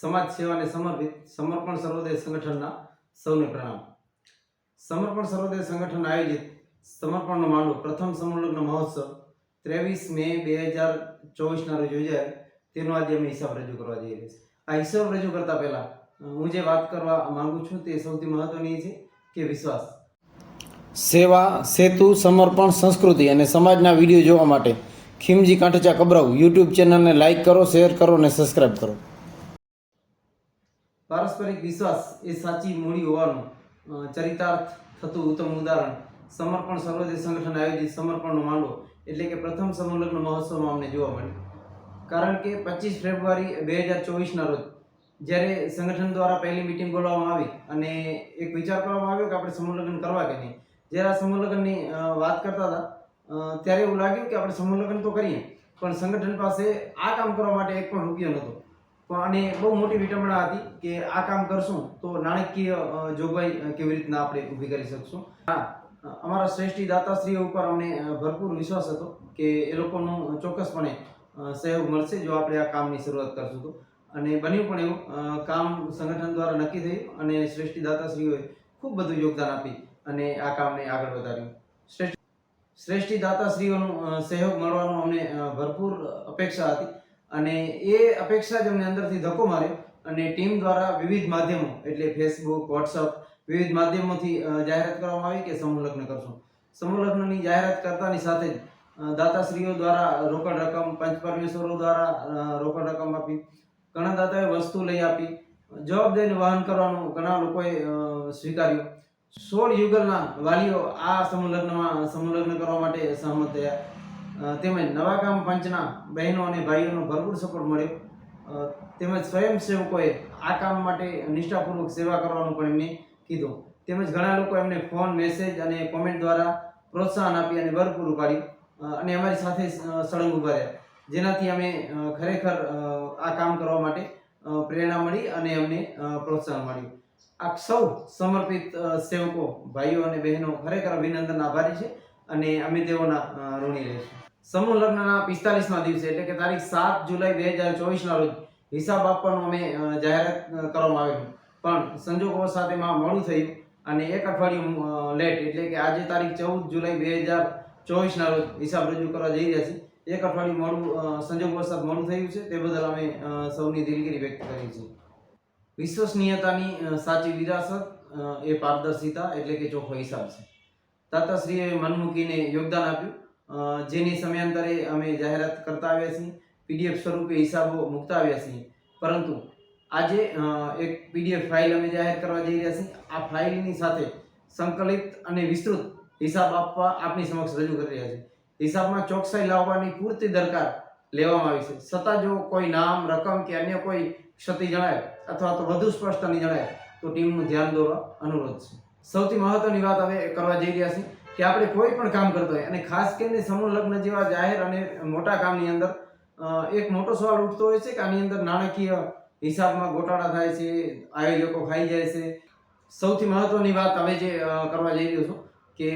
સમાજ સેવાને સમર્પિત સમર્પણ સર્વોદય સંગઠનના સૌને પ્રણામ. સમર્પણ સર્વોદય સંગઠન આયોજિત સમર્પણનો માંડવો પ્રથમ સમૂહલગ્ન મહોત્સવ ત્રેવીસ મે બે હજાર ચોવીસના રોજ યોજાય. તેનો આજે અમે હિસાબ રજૂ કરવા જઈ રહ્યા છીએ. આ હિસાબ રજૂ કરતા પહેલા હું જે વાત કરવા માંગુ છું તે સૌથી મહત્વની છે કે વિશ્વાસ. સેવા, સેતુ, સમર્પણ, સંસ્કૃતિ અને સમાજના વીડિયો જોવા માટે ખીમજી કાંઠચા કબરાઉ યુટ્યુબ ચેનલને લાઇક કરો, શેર કરો અને સબસ્ક્રાઇબ કરો. પારસ્પરિક વિશ્વાસ એ સાચી મૂડી હોવાનું ચરિતાર્થ થતું ઉત્તમ ઉદાહરણ. સમર્પણ સર્વોદય સંગઠન આયોજિત સમર્પણનો માંડો એટલે કે પ્રથમ સમૂહલગ્ન મહોત્સવમાં અમને જોવા મળ્યું. કારણ કે પચીસ ફેબ્રુઆરી બે હજાર ચોવીસના રોજ, જ્યારે સંગઠન દ્વારા પહેલી મિટિંગ બોલાવવામાં આવી અને એક વિચાર કરવામાં આવ્યો કે આપણે સમૂહલગ્ન કરવા કે નહીં. જ્યારે આ સમૂહલગ્નની વાત કરતા હતા ત્યારે એવું લાગ્યું કે આપણે સમૂહલગ્ન તો કરીએ, પણ સંગઠન પાસે આ કામ કરવા માટે એક પણ રૂપિયો નહોતો. પણ અને બહુ મોટી વિટંબણા હતી કે આ કામ કરશું તો નાણાકીય જોગવાઈ કેવી રીતના આપણે ઊભી કરી શકશું. હા અમારા શ્રેષ્ઠી દાતાશ્રીઓ ઉપર અમને ભરપૂર વિશ્વાસ હતો કે એ લોકોનું ચોક્કસપણે સહયોગ મળશે જો આપણે આ કામની શરૂઆત કરશું તો. અને બન્યું પણ એવું કામ સંગઠન દ્વારા નક્કી થયું અને શ્રેષ્ઠી દાતાશ્રીઓએ ખૂબ બધું યોગદાન આપી અને આ કામને આગળ વધાર્યું. શ્રેષ્ઠ, શ્રેષ્ઠી દાતાશ્રીઓનો સહયોગ મળવાનો અમને ભરપૂર અપેક્ષા હતી. અને એ અપેક્ષા જ અમને અંદરથી ધક્કો માર્યો અને ટીમ દ્વારા વિવિધ માધ્યમો, એટલે ફેસબુક વોટ્સઅપ વિવિધ માધ્યમોથી જાહેરાત કરવામાં આવી કે સમૂહ લગ્ન કરશું. સમૂહ લગ્નની જાહેરાત કરતાની સાથે જ દાતાશ્રીઓ દ્વારા રોકડ રકમ, પંચ પરમેશ્વરો દ્વારા રોકડ રકમ આપી, ઘણા દાતાએ વસ્તુ લઈ આપી જવાબદારીનું વહન કરવાનું ઘણા લોકોએ સ્વીકાર્યું. સોળ યુગલના વાલીઓ આ સમૂહ લગ્નમાં, સમૂહ લગ્ન કરવા માટે સહમત થયા. તેમજ નવાગામ પંચના બહેનો અને ભાઈઓનો ભરપૂર સપોર્ટ મળ્યો. તેમજ સ્વયંસેવકોએ આ કામ માટે નિષ્ઠાપૂર્વક સેવા કરવાનું પણ એમને કીધું. તેમજ ઘણા લોકો એમને ફોન, મેસેજ અને કોમેન્ટ દ્વારા પ્રોત્સાહન આપી અને બળ પૂરું પાડ્યું અને અમારી સાથે સળંગ ઊભા રહ્યા. જેનાથી અમે ખરેખર આ કામ કરવા માટે પ્રેરણા મળી અને અમને પ્રોત્સાહન મળ્યું. આ સૌ સમર્પિત સેવકો, ભાઈઓ અને બહેનો ખરેખર અભિનંદન આભારી છે અને અમે તેઓના ઋણી રહીશું. સમૂહ લગ્નના પિસ્તાલીસમાં દિવસે, એટલે કે તારીખ સાત જુલાઈ બે હજાર ચોવીસના રોજ હિસાબ આપવાનું અમે જાહેરાત કરવામાં આવેલું પણ સંજોગો સાથે મોડું થયું અને એક અઠવાડિયું લેટ એટલે કે આજે તારીખ ચૌદ જુલાઈ બે હજાર ચોવીસના રોજ હિસાબ રજૂ કરવા જઈ રહ્યા છીએ. એક અઠવાડિયું મોડું સંજોગ વરસાદ મોડું થયું છે. તે બદલ અમે સૌની દિલગીરી વ્યક્ત કરી છે વિશ્વસનીયતાની સાચી વિરાસત એ પારદર્શિતા, એટલે કે ચોખ્ખો હિસાબ છે. તાતાશ્રીએ મન મૂકીને યોગદાન આપ્યું. જેની સમયાંતરે અમે જાહેરાત કરતા આવ્યા છીએ, પીડીએફ સ્વરૂપે હિસાબો મૂકતા આવ્યા છીએ. પરંતુ આજે એક પીડીએફ ફાઇલ અમે જાહેર કરવા જઈ રહ્યા છીએ. આ ફાઇલની સાથે સંકલિત અને વિસ્તૃત હિસાબ આપવા આપની સમક્ષ રજૂ કરી રહ્યા છે હિસાબમાં ચોકસાઈ લાવવાની પૂરતી દરકાર લેવામાં આવી છે. છતાં જો કોઈ નામ, રકમ કે અન્ય કોઈ ક્ષતિ જણાય અથવા તો વધુ સ્પષ્ટ નહીં જણાય, તો ટીમનું ધ્યાન દોરવા અનુરોધ છે. સૌથી મહત્વની વાત હવે કરવા જઈ રહ્યા છીએ. કે આપણે કોઈ પણ કામ કરતો હોય. અને ખાસ કરીને સમૂહ લગ્ન જેવા જાહેર અને મોટા કામની અંદર એક મોટો સવાલ ઉઠતો હોય છે કે આની અંદર નાણાકીય હિસાબમાં ગોટાળા થાય છે આયોજકો ખાઈ જાય છે. સૌથી મહત્વની વાત હવે જે કરવા જઈ રહ્યો છું કે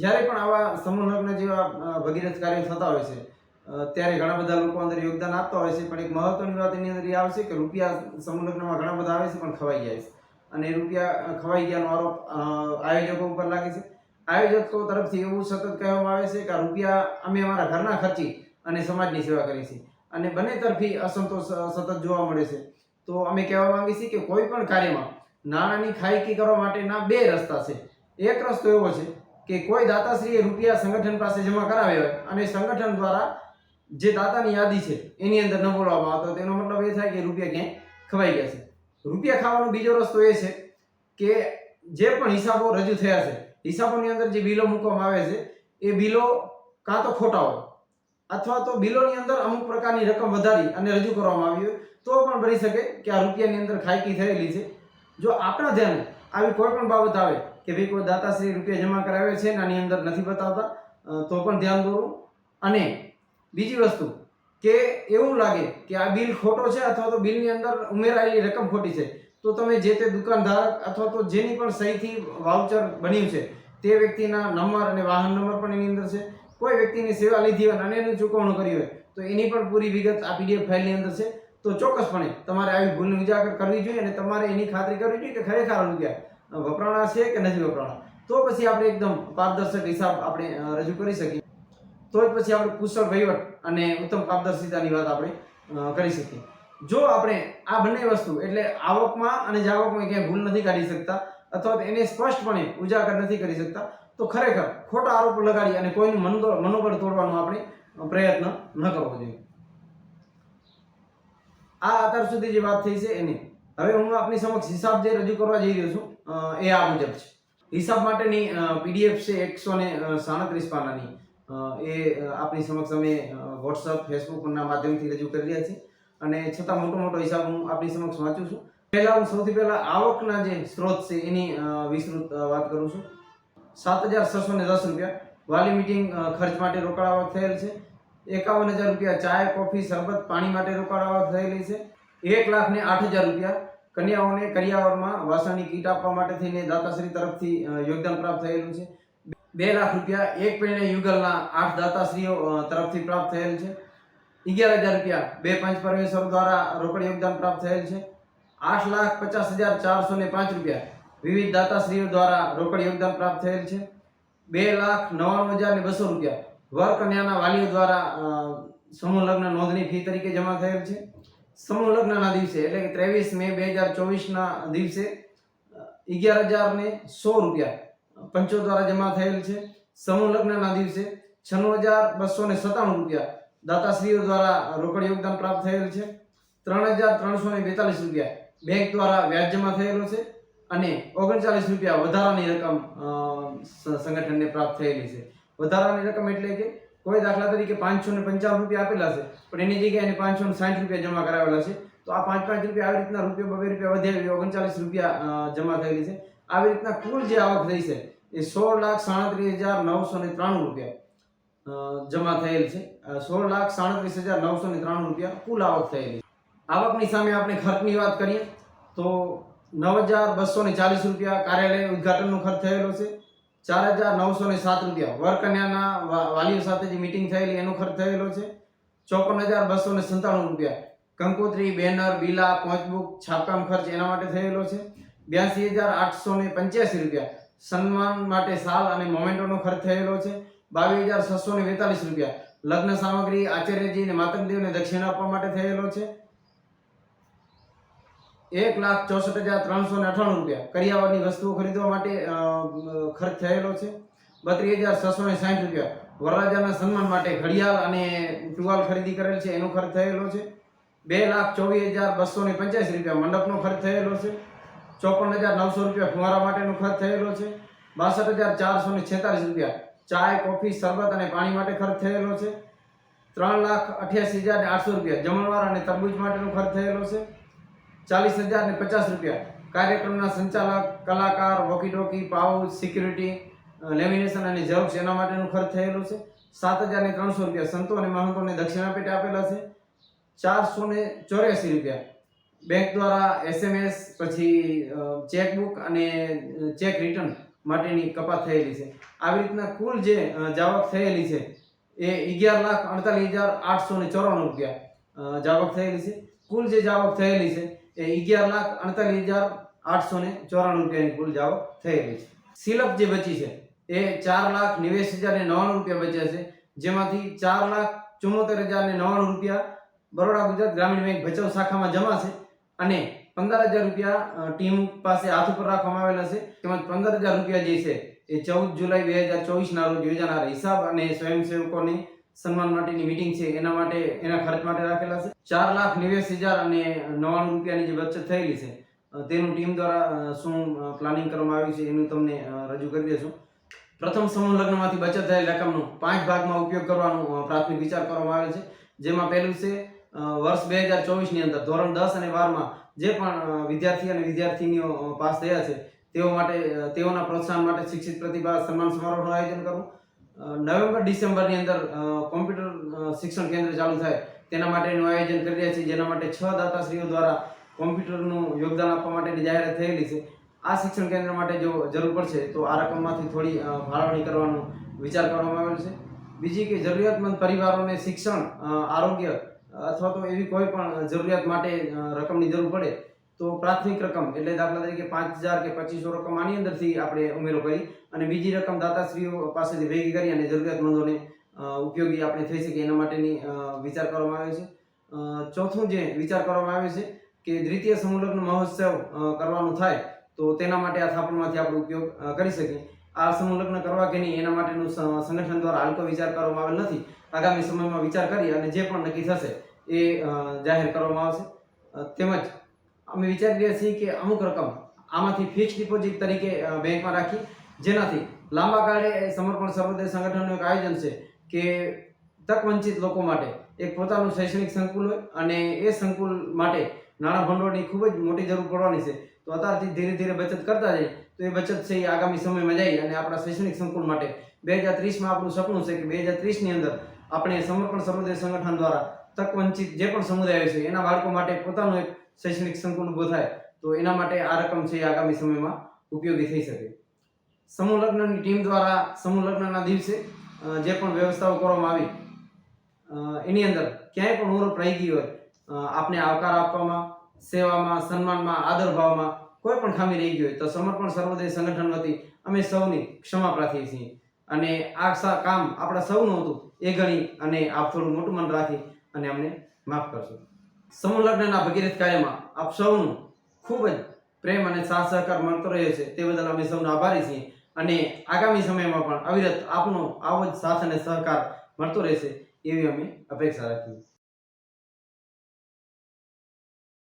જ્યારે પણ આવા સમૂહ લગ્ન જેવા ભગીરથ કાર્યો થતા હોય છે ત્યારે ઘણા બધા લોકો અંદર યોગદાન આપતા હોય છે. પણ એક મહત્વની વાત એની અંદર એ આવશે કે રૂપિયા સમૂહ લગ્નમાં ઘણા બધા આવે છે પણ ખવાઈ જાય છે. અને એ રૂપિયા ખવાઈ ગયાનો આરોપ આયોજકો ઉપર લાગે છે. આયોજકો તરફથી એવું સતત કહેવામાં આવે છે કે રૂપિયા અમે અમારા ઘરના ખર્ચી અને સમાજની સેવા કરી છે અને બંને તરફી અસંતોષ, સતત જોવા મળે છે. તો અમે કહેવા માંગીએ છીએ કે કોઈ પણ કાર્યમાં નાણાંની ખાયકી કરવા માટેના બે રસ્તા છે. એક રસ્તો એવો છે કે કોઈ દાતાશ્રીએ રૂપિયા સંગઠન પાસે જમા કરાવ્યા હોય અને સંગઠન દ્વારા જે દાતાની યાદી છે એની અંદર ન બોલાવવામાં આવતો તેનો મતલબ એ થાય કે રૂપિયા ક્યાંય ખવાઈ ગયા છે. રૂપિયા ખાવાનો બીજો રસ્તો એ છે કે જે પણ હિસાબો રજૂ થયા છે હિસાબોની અંદર જે બિલો મૂકવામાં આવે છે, એ બિલો કાં તો ખોટા હોય અથવા તો બિલોની અંદર અમુક પ્રકારની રકમ વધારી અને રજૂ કરવામાં આવી હોય, તો પણ ભરી શકે કે આ રૂપિયાની અંદર ખાયકી થયેલી છે. જો આપણા ધ્યાને આવી કોઈ પણ બાબત આવે કે ભાઈ કોઈ દાતાશ્રી રૂપિયા જમા કરાવે છે ને આની અંદર નથી બતાવતા તો પણ ધ્યાન દોરવું અને બીજી વસ્તુ કે એવું લાગે કે આ બિલ ખોટો છે અથવા તો બિલની અંદર ઉમેરાયેલી રકમ ખોટી છે તો તમે જે તે દુકાનધારક અથવા તો જેની પણ સહીથી વાઉચર બન્યું છે, તે વ્યક્તિના નંબર અને વાહન નંબર પણ એની અંદર છે. કોઈ વ્યક્તિની સેવા લીધી હોય અને એનું ચૂકવણું કર્યું હોય, તો એની પણ પૂરી વિગત આ પીડીએફ ફાઇલની અંદર છે. તો ચોક્કસપણે તમારે આવી ભૂલને ઉજાગર કરવી જોઈએ અને તમારે એની ખાતરી કરવી જોઈએ કે ખરેખર રૂપિયા વપરાણા છે કે નથી વપરાણા. તો પછી આપણે એકદમ પારદર્શક હિસાબ આપણે રજૂ કરી શકીએ. તો જ પછી આપણે કુશળ વહીવટ અને ઉત્તમ પારદર્શિતાની વાત આપણે કરી શકીએ. જો આપણે આ બંને વસ્તુ એટલે આવકમાં અને જાવકમાં ક્યાંય ભૂલ નથી કાઢી શકતા અથવા એને સ્પષ્ટપણે ઉજાગર નથી કરી શકતા, તો ખરેખર ખોટા આરોપ લગાડી અને કોઈનું મનોબળ તોડવાનો આપણે પ્રયત્ન ન કરવો જોઈએ. આ અત્યાર સુધી જે વાત થઈ છે એની. હવે હું આપની સમક્ષ હિસાબ જે રજૂ કરવા જઈ રહ્યો છું એ આ મુજબ છે. હિસાબ માટેની પીડીએફ છે એકસો ને સાડત્રીસ પાનાની. એ આપની સમક્ષ અમે વોટ્સઅપ ફેસબુકના માધ્યમથી રજૂ કરી રહ્યા છીએ. અને છતાં મોટો મોટો હિસાબ હું આપની સમક્ષ વાંચું છું. પહેલા હું સૌથી પહેલા આવકના જે સ્ત્રોત છે એની વિસ્તૃત વાત કરું છું. સાત હજાર છસો ને દસ રૂપિયા. વાલી મીટિંગ ખર્ચ માટે રોકડ આવક થયેલ છે. એકાવન હજાર રૂપિયા ચાય, કોફી, શરબત, પાણી માટે રોકડ આવક થયેલી છે. એક લાખ ને આઠ હજાર રૂપિયા. કન્યાઓને કરિયાવરમાં વાસણની કીટ આપવા માટે થઈને દાતાશ્રી તરફથી યોગદાન પ્રાપ્ત થયેલું છે. બે લાખ રૂપિયા એક પેણે યુગલના આઠ દાતાશ્રીઓ તરફથી પ્રાપ્ત થયેલ છે. અગિયાર હજાર રૂપિયા. બે પંચ પરમેશ્વર દ્વારા રોકડ યોગદાન પ્રાપ્ત થયેલ છે. આઠ લાખ પચાસ હજાર ચારસો ને પાંચ રૂપિયા વિવિધ દાતાશ્રીઓ દ્વારા રોકડ યોગદાન પ્રાપ્ત થયેલ છે. બે લાખ નવ્વાણું હજાર ને બસો રૂપિયા. વર કન્યાના વાલીઓ દ્વારા સમૂહ લગ્ન નોંધણી ફી તરીકે જમા થયેલ છે. સમૂહ લગ્નના દિવસે, એટલે કે ત્રેવીસ મે બે હજાર ચોવીસના દિવસે, અગિયાર હજાર ને સો રૂપિયા પંચો દ્વારા જમા થયેલ છે. સમૂહ લગ્નના દિવસે છન્નું હજાર બસો ને સત્તાણું રૂપિયા દાતાશ્રીઓ દ્વારા રોકડ યોગદાન પ્રાપ્ત થયેલ છે. ત્રણ હજાર ત્રણસો ને બેતાલીસ રૂપિયા બેંક દ્વારા વ્યાજ જમા થયેલો છે અને ઓગણચાલીસ રૂપિયા વધારાની રકમ સ- સંગઠનને પ્રાપ્ત થયેલી છે. વધારાની રકમ એટલે કે કોઈ દાખલા તરીકે પાંચસો ને પંચાવન રૂપિયા આપેલા છે, પણ એની જગ્યાએ એને પાંચસો ને સાઠ રૂપિયા જમા કરાવેલા છે. તો આ પાંચ પાંચ રૂપિયા આવી રીતના રૂપિયા બબે રૂપિયા વધારે ઓગણચાલીસ રૂપિયા જમા થયેલી છે. આવી રીતના કુલ જે આવક થઈ છે એ સોળ લાખ સાડત્રીસ હજાર નવસો ને ત્રાણું રૂપિયા જમા થયેલ છે. સોળ લાખ સાડત્રીસ હજાર નવસો ને ત્રાણું રૂપિયા કુલ આવક થયેલી આવકની સામે આપણે ખર્ચની વાત કરીએ, તો નવ હજાર બસો ને ચાલીસ રૂપિયા કાર્યાલય ઉદ્ઘાટનનો ખર્ચ થયેલો છે. ચાર હજાર નવસો ને સાત રૂપિયા વર કન્યાના વા- વાલીઓ સાથે જે મિટિંગ થયેલી, એનો ખર્ચ થયેલો છે. ચોપન હજાર બસો ને સંતાણું રૂપિયા કંકોત્રી, બેનર, બિલા, પોચબુક, છાપકામ ખર્ચ એના માટે થયેલો છે. બ્યાસી હજાર આઠસો ને પંચ્યાસી રૂપિયા સન્માન માટે સાલ અને મોમેન્ટોનો ખર્ચ થયેલો છે. બાવીસ હજાર છસો ને બેતાલીસ રૂપિયા. લગ્ન સામગ્રી આચાર્યજી અને માતંગદેવને દક્ષિણા આપવા માટે થયેલો છે. એક લાખ ચોસઠ હજાર ત્રણસો ને અઠાણું રૂપિયા. કરિયાવરની વસ્તુઓ ખરીદવા માટે ખર્ચ થયેલો છે. બત્રીસ હજાર છસો ને સાઠ રૂપિયા. વરરાજાના સન્માન માટે ઘડિયાળ અને ટુવાલ ખરીદી કરેલ છે. એનો ખર્ચ થયેલો છે. બે લાખ ચોવીસ હજાર બસો ને પંચ્યાસી રૂપિયા મંડપનો ખર્ચ થયેલો છે. ચોપન હજાર નવસો રૂપિયા ફુવારા માટેનો ખર્ચ થયેલો છે. બાસઠ હજાર ચારસો ને છેતાલીસ રૂપિયા. ચાય, કોફી, શરબત અને પાણી માટે ખર્ચ થયેલો છે. ત્રણ લાખ અઠ્યાસી હજાર આઠસો રૂપિયા જમણવાર અને તરબૂજ માટેનો ખર્ચ થયેલો છે. ચાલીસ હજાર ને પચાસ રૂપિયા કાર્યક્રમના સંચાલક, કલાકાર walkie talkie pouch security lamination અને ઝેરોક્ષ એના માટેનો ખર્ચ થયેલો છે. સાત હજાર ને ત્રણસો રૂપિયા સંતો અને મહંતોને દક્ષિણા પેટે આપેલા છે. ચારસો ને ચોર્યાસી રૂપિયા બેંક દ્વારા એસએમએસ, પછી ચેકબુક અને ચેક રિટર્ન માટેની કપાત થયેલી છે. આવી રીતના કુલ જે જાવક થયેલી છે એ અગિયાર લાખ અડતાલીસ હજાર આઠસો ને ચોરાણું રૂપિયા જાવક થયેલી છે. કુલ જે જાવક થયેલી છે એ અગિયાર લાખ અડતાલીસ હજાર આઠસો ને ચોરાણું રૂપિયાની કુલ જાવક થયેલી છે. સિલપ જે બચી છે એ ચાર લાખ નેવ્યાસી હજાર ને નવ્વાણું રૂપિયા બચ્યા છે. જેમાંથી ચાર લાખ ચુમ્મોતેર હજાર ને નવ્વાણું રૂપિયા બરોડા ગુજરાત ગ્રામીણ બેંક ભચાઉ શાખામાં જમા છે અને પંદર હજાર રૂપિયા ટીમ પાસે હાથ ઉપર રાખવામાં આવેલા છે. તેમજ પંદર હજાર રૂપિયા જે છે, એ ચૌદ જુલાઈ બે હજાર ચોવીસના રોજ યોજાનાર હિસાબ અને સ્વયંસેવકોની સન્માન માટેની મિટિંગ છે. એના માટે, એના ખર્ચ માટે રાખેલા છે. ચાર લાખ નેવ્યાસી હજાર અને નવ્વાણું રૂપિયાની જે બચત થયેલી છે તેનું ટીમ દ્વારા શું પ્લાનિંગ કરવામાં આવ્યું છે એનું તમને રજૂ કરી દેશું. પ્રથમ સમૂહ લગ્નમાંથી બચત થયેલ રકમનો પાંચ ભાગમાં ઉપયોગ કરવાનો પ્રાથમિક વિચાર કરવામાં આવેલ છે. જેમાં પહેલું છે વર્ષ બે હજાર ચોવીસની અંદર ધોરણ દસ અને બારમાં જે પણ વિદ્યાર્થી અને વિદ્યાર્થીનીઓ પાસ થયા છે, તેઓ માટે તેઓના પ્રોત્સાહન માટે શિક્ષિત પ્રતિભા સન્માન સમારોહનું આયોજન કરવું. નવેમ્બર, ડિસેમ્બરની અંદર કોમ્પ્યુટર શિક્ષણ કેન્દ્ર ચાલુ થાય, તેના માટેનું આયોજન કરી રહ્યા છીએ, જેના માટે છ દાતાશ્રીઓ દ્વારા કોમ્પ્યુટરનું યોગદાન આપવા માટેની જાહેરાત થયેલી છે. આ શિક્ષણ કેન્દ્ર માટે જો જરૂર પડશે, તો આ રકમમાંથી થોડી ફાળવણી કરવાનો વિચાર કરવામાં આવેલ છે. બીજી કે જરૂરિયાતમંદ પરિવારોને શિક્ષણ આરોગ્ય અથવા તો એવી કોઈ પણ જરૂરિયાત માટે રકમની જરૂર પડે, તો પ્રાથમિક રકમ એટલે દાખલા તરીકે પાંચ હજાર કે પચીસો રકમ આની અંદરથી આપણે ઉમેરો કરી અને બીજી રકમ દાતાશ્રીઓ પાસેથી ભેગી કરી અને જરૂરિયાતમંદોને ઉપયોગી આપણે થઈ શકે એના માટેની વિચાર કરવામાં આવે છે. ચોથું જે વિચાર કરવામાં આવે છે કે દ્વિતીય સમૂહલગ્ન મહોત્સવ કરવાનું થાય, તો તેના માટે આ થાપણમાંથી આપણે ઉપયોગ કરી શકીએ. આ સમૂહલગ્ન કરવા કે નહીં એના માટેનું સંગઠન દ્વારા હાલ વિચાર કરવામાં આવેલ નથી. આગામી સમયમાં વિચાર કરી અને જે પણ નક્કી થશે એ જાહેર કરવામાં આવશે. તેમજ અમે વિચારી રહ્યા છીએ કે અમુક રકમ આમાંથી ફિક્સ ડિપોઝિટ તરીકે બેંકમાં રાખી, જેનાથી લાંબા ગાળે સમર્પણ સર્વોદય સંગઠનનું એક આયોજન છે કે તક વંચિત લોકો માટે એક પોતાનું શૈક્ષણિક સંકુલ હોય અને એ સંકુલ માટે નાણાં ભંડોળની ખૂબ જ મોટી જરૂર પડવાની છે. તો અત્યારથી ધીરે ધીરે બચત કરતા જઈએ તો એ બચત છે એ આગામી સમયમાં જાય અને આપણા શૈક્ષણિક સંકુલ માટે બે હજાર ત્રીસમાં આપણું સપનું છે કે બે હજાર ત્રીસની અંદર આપણે સમર્પણ સમુદાય સંગઠન દ્વારા તક વંચિત જે પણ સમુદાયો છે, એના બાળકો માટે પોતાનું એક શૈક્ષણિક સંકુલ ઊભો થાય, તો એના માટે આ રકમ છે આગામી સમયમાં ઉપયોગી થઈ શકે. સમૂહ લગ્નની ટીમ દ્વારા સમૂહ લગ્નના દિવસે જે પણ વ્યવસ્થાઓ કરવામાં આવી એની અંદર ક્યાંય પણ ઉણપ રહી ગઈ હોય આપને આવકાર આપવામાં, સેવામાં, સન્માનમાં, આદર ભાવમાં કોઈ પણ ખામી રહી ગઈ હોય, તો સમર્પણ સર્વોદય સંગઠન વતી અમે સૌની ક્ષમા પ્રાર્થીએ છીએ. અને આ કામ આપણા સૌનું હતું. એ ગણી અને આપ થોડું મોટું મન રાખી અને અમને માફ કરશો. સમૂહ લગ્નના ભગીરથ કાર્યમાં આપ સૌનું ખૂબ જ પ્રેમ અને સાથ સહકાર મળતો રહ્યો છે. તે બદલ અમે સૌના આભારી છીએ અને આગામી સમયમાં પણ અવિરત આપનો આવો જ સાથ અને સહકાર મળતો રહેશે એવી અમે અપેક્ષા રાખીએ.